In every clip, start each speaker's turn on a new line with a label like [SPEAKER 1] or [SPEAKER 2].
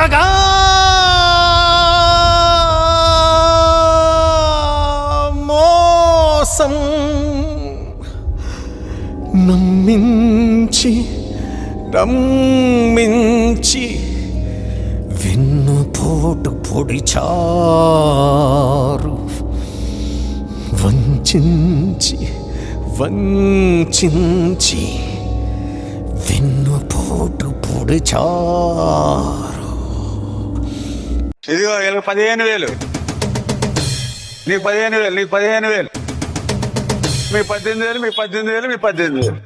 [SPEAKER 1] చక్కగా మోసం నమ్మించి రమ్మించి వెన్ను పోటు పొడిచారు. వంచించి వంచించి వెన్ను పోటు పొడిచారు.
[SPEAKER 2] ఇదిగో వీళ్ళకి పదిహేను వేలు. నీకు పదిహేను వేలు నీకు పదిహేను వేలు. మీ పద్దెనిమిది వేలు మీ పద్దెనిమిది వేలు మీ పద్దెనిమిది వేలు.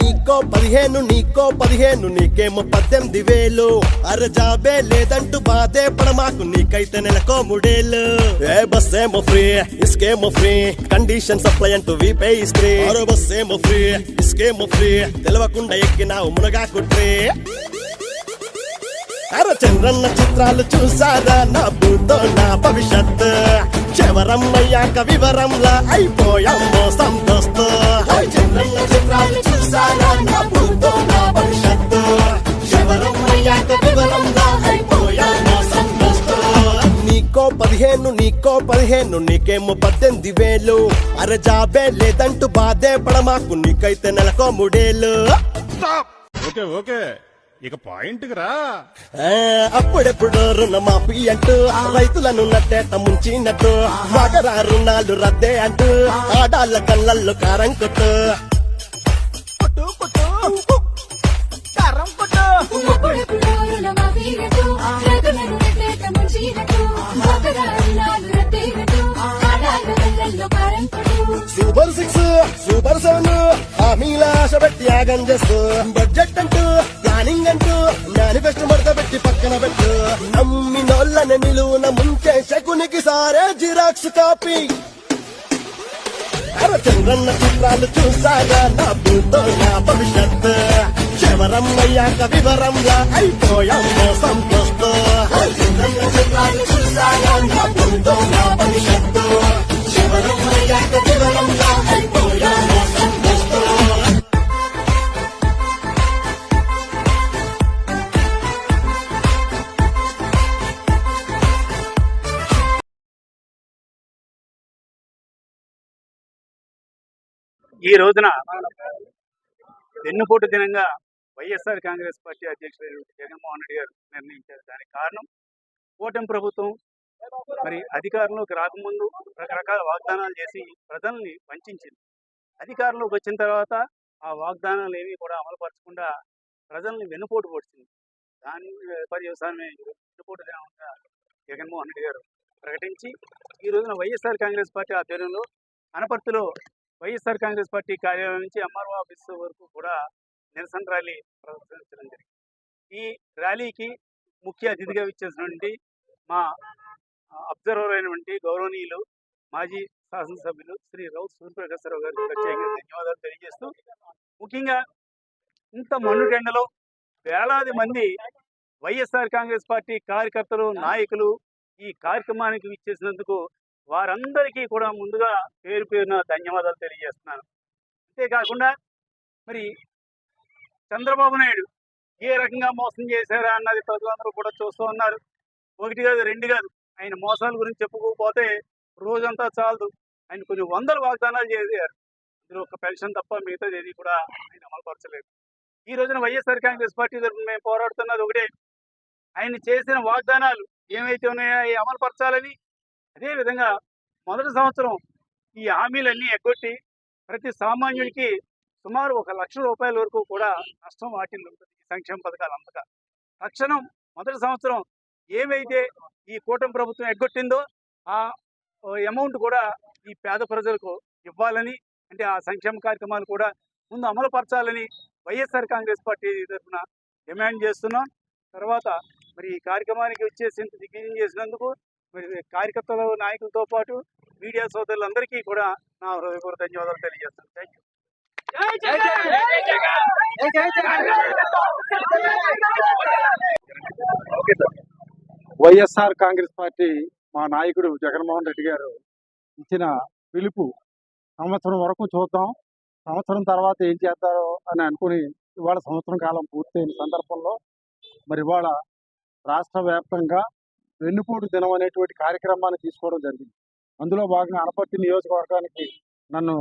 [SPEAKER 3] నీకో పదిహేను నీకో పదిహేను నీకేమో పద్దెనిమిది వేలు. అరజాబే లేదంటూ బాధే పడమాకు నీకైతే నెలకో మూడేళ్ళు. ఏ బస్ ఏమో ఫ్రీ ఇస్కేమో ఫ్రీ కండిషన్ సప్లై అంటూ వీపే ఇస్త్రీ మరో బస్ ఏమో ఫ్రీ ఇస్కేమో ఫ్రీ తెలవకుండా ఎక్కినావు మునగా కుట్రీ చంద్రన్న చిత్రాలు చూసారా నా భూతో నా భవిష్యత్ చంద్రన్న చిత్రాలు చూసారా నా భూతో నా భవిష్యత్ చివరం అయ్యాక వివరంలా అయిపోయామో సంతోస్తు. నీకో పదిహేను నీకో పదిహేను నీకేమో పద్దెనిమిది వేలు. అరే జాబే లేదంటూ బాధే పడమాకు నీకైతే నెలకో మూడేళ్ళు
[SPEAKER 4] ఓకే ఓకే. ఇక పాయింట్ రా.
[SPEAKER 3] అప్పుడెప్పుడు రుణమాఫీ అంటూ రైతులను నట్టేట ముంచినట్టు మగరా రుణాలు రద్దే అంటూ ఆడాళ్ళ కళ్ళల్లో కారం కొట్టు. సూపర్ సిక్స్ సూపర్ సెవెన్ హామీల ఆశ పెట్టి యాగం చేస్తూ బడ్జెట్ అంటూ ప్లానింగ్ అంటూ మేనిఫెస్టో మడత పెట్టి పక్కన పెట్టు. నమ్మినోళ్ళని నిలువున ముంచే శకునికి సారే జిరాక్స్ కాపీ. అర చంద్రన్న చిత్రాలు చూసాగా నా భూతో నా భవిష్యత్ చివరం అయ్యాక వివరంగా అయిపోయామో సంతోష్ చంద్రన్న చిత్రాలు చూసాగా నా భూతో నా భవిష్యత్తు.
[SPEAKER 5] ఈ రోజున వెన్నుపోటు దినంగా వైఎస్ఆర్ కాంగ్రెస్ పార్టీ అధ్యక్షుడు జగన్మోహన్ రెడ్డి గారు నిర్ణయించారు. దానికి కారణం కూటమి ప్రభుత్వం మరి అధికారంలోకి రాకముందు రకరకాల వాగ్దానాలు చేసి ప్రజల్ని వంచింది అధికారంలోకి వచ్చిన తర్వాత ఆ వాగ్దానాలు ఏమీ కూడా అమలుపరచకుండా ప్రజల్ని వెన్నుపోటు పొడిచింది. దాని పర్యవసానమే వెన్నుపోటు దినంగా జగన్మోహన్ రెడ్డి గారు ప్రకటించి ఈ రోజున వైఎస్ఆర్ కాంగ్రెస్ పార్టీ ఆధ్వర్యంలో అనపర్తిలో వైఎస్ఆర్ కాంగ్రెస్ పార్టీ కార్యాలయం నుంచి ఎంఆర్ఓ ఆఫీస్ వరకు కూడా నిరసన ర్యాలీ ప్రదర్శించడం జరిగింది. ఈ ర్యాలీకి ముఖ్య అతిథిగా ఇచ్చేసినటువంటి మా అబ్జర్వర్ అయినటువంటి గౌరవనీయులు మాజీ శాసనసభ్యులు శ్రీ రౌత్ సూర్యప్రకాశరావు గారికి ప్రత్యేకంగా ధన్యవాదాలు తెలియజేస్తూ ముఖ్యంగా ఇంత మన్నుటెండలో వేలాది మంది వైఎస్ఆర్ కాంగ్రెస్ పార్టీ కార్యకర్తలు నాయకులు ఈ కార్యక్రమానికి ఇచ్చేసినందుకు వారందరికీ కూడా ముందుగా పేరు పేరున ధన్యవాదాలు తెలియజేస్తున్నాను. అంతేకాకుండా మరి చంద్రబాబు నాయుడు ఏ రకంగా మోసం చేశారా అన్నది ప్రజలందరూ కూడా చూస్తూ ఉన్నారు. ఒకటి కాదు రెండు కాదు ఆయన మోసాల గురించి చెప్పుకోకపోతే రోజంతా చాలదు. ఆయన కొన్ని వందల వాగ్దానాలు చేశారు. అందులో ఒక పెన్షన్ తప్ప మిగతా ఏది కూడా ఆయన అమలుపరచలేదు ఈ రోజున వైఎస్ఆర్ కాంగ్రెస్ పార్టీ తరఫున మేము పోరాడుతున్నది ఒకటే. ఆయన చేసిన వాగ్దానాలు ఏమైతే ఉన్నాయో అవి అమలుపరచాలని అదేవిధంగా మొదటి సంవత్సరం ఈ హామీలన్నీ ఎగ్గొట్టి ప్రతి సామాన్యుడికి సుమారు ఒక లక్ష రూపాయల వరకు కూడా నష్టం వాటిల్లు ఉంటుంది ఈ సంక్షేమ పథకాలు అంతగా. తక్షణం మొదటి సంవత్సరం ఏమైతే ఈ కూటమి ప్రభుత్వం ఎగ్గొట్టిందో ఆ అమౌంట్ కూడా ఈ పేద ప్రజలకు ఇవ్వాలని అంటే ఆ సంక్షేమ కార్యక్రమాలు కూడా ముందు అమలు పరచాలని వైఎస్ఆర్ కాంగ్రెస్ పార్టీ తరఫున డిమాండ్ చేస్తున్నాం. తర్వాత మరి ఈ కార్యక్రమానికి వచ్చేసి ఇంత దిగ్విజయం చేసినందుకు మరి కార్యకర్తల నాయకులతో పాటు మీడియా సోదరులందరికీ కూడా నా హృదయపూర్వక ధన్యవాదాలు తెలియజేస్తాను. Thank you
[SPEAKER 6] YSR Congress party మా నాయకుడు జగన్మోహన్ రెడ్డి గారు ఇచ్చిన పిలుపు సంవత్సరం వరకు చూద్దాం. సంవత్సరం తర్వాత ఏం చేస్తారో అని అనుకుని ఇవాళ సంవత్సరం కాలం పూర్తయిన సందర్భంలో మరి ఇవాళ రాష్ట్ర వ్యాప్తంగా వెన్నుపోటు దినం అనేటువంటి కార్యక్రమాన్ని తీసుకోవడం జరిగింది. అందులో భాగంగా అనపర్తి నియోజకవర్గానికి నన్ను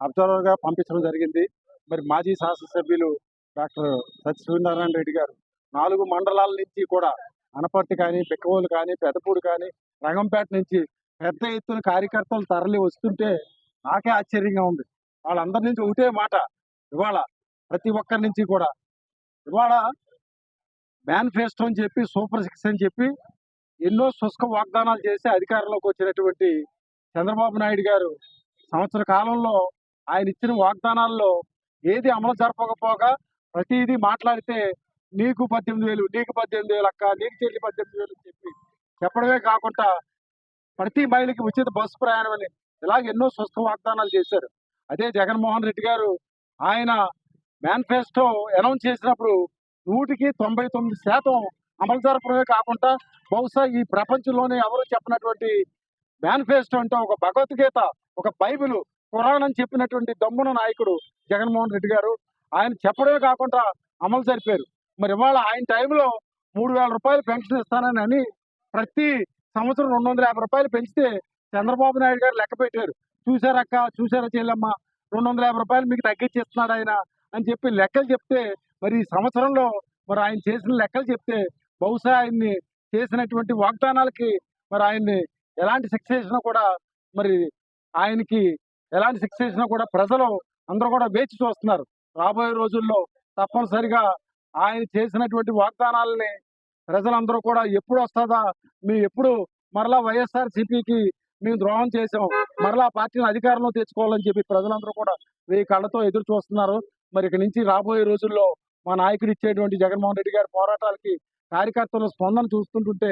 [SPEAKER 6] అబ్జర్వర్గా పంపించడం జరిగింది. మరి మాజీ శాసనసభ్యులు డాక్టర్ సత్యసూర్యనారాయణ రెడ్డి గారు. నాలుగు మండలాల నుంచి కూడా అనపర్తి కానీ బిక్కవోలు కానీ పెదపూడి కానీ రంగంపేట నుంచి పెద్ద ఎత్తున కార్యకర్తలు తరలి వస్తుంటే నాకే ఆశ్చర్యంగా ఉంది. వాళ్ళందరి నుంచి ఒకటే మాట. ఇవాళ ప్రతి ఒక్కరి నుంచి కూడా ఇవాళ మేనిఫెస్టో అని చెప్పి సూపర్ సిక్స్ అని చెప్పి ఎన్నో శుష్క వాగ్దానాలు చేసి అధికారంలోకి వచ్చినటువంటి చంద్రబాబు నాయుడు గారు సంవత్సర కాలంలో ఆయన ఇచ్చిన వాగ్దానాల్లో ఏది అమలు జరపకపోగా ప్రతిదీ మాట్లాడితే నీకు పద్దెనిమిది వేలు నీకు పద్దెనిమిది వేలు అక్క నీకు చెల్లి పద్దెనిమిది వేలు అని చెప్పి చెప్పడమే కాకుండా ప్రతి మహిళకి ఉచిత బస్సు ప్రయాణం అని ఇలాగ ఎన్నో స్వస్థ వాగ్దానాలు చేశారు. అదే జగన్మోహన్ రెడ్డి గారు ఆయన మేనిఫెస్టో అనౌన్స్ చేసినప్పుడు నూటికి తొంభై తొమ్మిది శాతం అమలు జరపడమే కాకుండా బహుశా ఈ ప్రపంచంలోనే ఎవరు చెప్పినటువంటి మేనిఫెస్టో అంటే ఒక భగవద్గీత ఒక బైబిల్ పురాణం చెప్పినటువంటి దమ్మున నాయకుడు జగన్మోహన్ రెడ్డి గారు. ఆయన చెప్పడమే కాకుండా అమలు జరిపారు. మరి ఇవాళ ఆయన టైంలో మూడు వేల రూపాయలు పెన్షన్ ఇస్తానని అని ప్రతి సంవత్సరం రెండు వందల యాభై రూపాయలు పెంచితే చంద్రబాబు నాయుడు గారు లెక్క పెట్టారు. చూసారక్క చూసారా చెల్లెమ్మ? రెండు వందల యాభై రూపాయలు మీకు తగ్గించేస్తున్నాడు ఆయన అని చెప్పి లెక్కలు చెప్తే మరి ఈ సంవత్సరంలో మరి ఆయన చేసిన లెక్కలు చెప్తే బహుశా ఆయన్ని చేసినటువంటి వాగ్దానాలకి మరి ఆయన్ని ఎలాంటి శిక్ష చేసినా కూడా మరి ఆయనకి ఎలాంటి శిక్ష చేసినా కూడా ప్రజలు అందరూ కూడా వేచి చూస్తున్నారు. రాబోయే రోజుల్లో తప్పనిసరిగా ఆయన చేసినటువంటి వాగ్దానాలని ప్రజలందరూ కూడా ఎప్పుడు వస్తుందా? మేము ఎప్పుడు మరలా వైఎస్ఆర్ సిపికి మేము ద్రోహం చేసాం మరలా పార్టీని అధికారంలో తెచ్చుకోవాలని చెప్పి ప్రజలందరూ కూడా వెయ్యి కళ్ళతో ఎదురు చూస్తున్నారు. మరి ఇక నుంచి రాబోయే రోజుల్లో మా నాయకుడు ఇచ్చేటువంటి జగన్మోహన్ రెడ్డి గారి పోరాటాలకి కార్యకర్తల స్పందన చూస్తుంటుంటే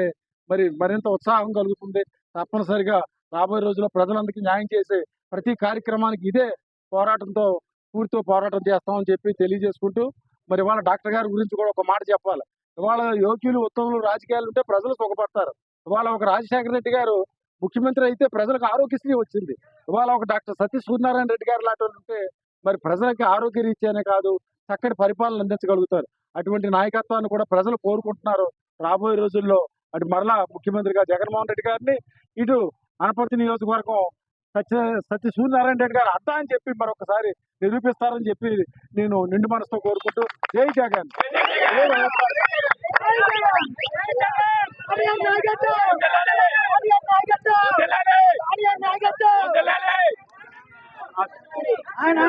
[SPEAKER 6] మరి మరింత ఉత్సాహం కలుగుతుంది తప్పనిసరిగా రాబోయే రోజుల్లో ప్రజలందరికీ న్యాయం చేసే ప్రతి కార్యక్రమానికి ఇదే పోరాటంతో పూర్తితో పోరాటం చేస్తామని చెప్పి తెలియజేసుకుంటూ మరి ఇవాళ డాక్టర్ గారి గురించి కూడా ఒక మాట చెప్పాలి. ఇవాళ యోగ్యులు ఉత్తములు రాజకీయాలు ఉంటే ప్రజలు సుఖపడతారు. ఇవాళ ఒక రాజశేఖర రెడ్డి గారు ముఖ్యమంత్రి అయితే ప్రజలకు ఆరోగ్యశ్రీ వచ్చింది. ఇవాళ ఒక డాక్టర్ సతీష్ సూర్యనారాయణ రెడ్డి గారు లాంటి ఉంటే మరి ప్రజలకి ఆరోగ్య రీత్యానే కాదు చక్కటి పరిపాలన అందించగలుగుతారు. అటువంటి నాయకత్వాన్ని కూడా ప్రజలు కోరుకుంటున్నారు రాబోయే రోజుల్లో. అటు మరలా ముఖ్యమంత్రిగా జగన్మోహన్ రెడ్డి గారిని ఇటు అనపర్తి నియోజకవర్గం సత్య సత్య సూర్యనారాయణ రెడ్డి గారు అడ్డా అని చెప్పి మరొకసారి నిరూపిస్తారని చెప్పి నేను నిండు మనసుతో కోరుకుంటూ జై జగన్.
[SPEAKER 1] ఆయన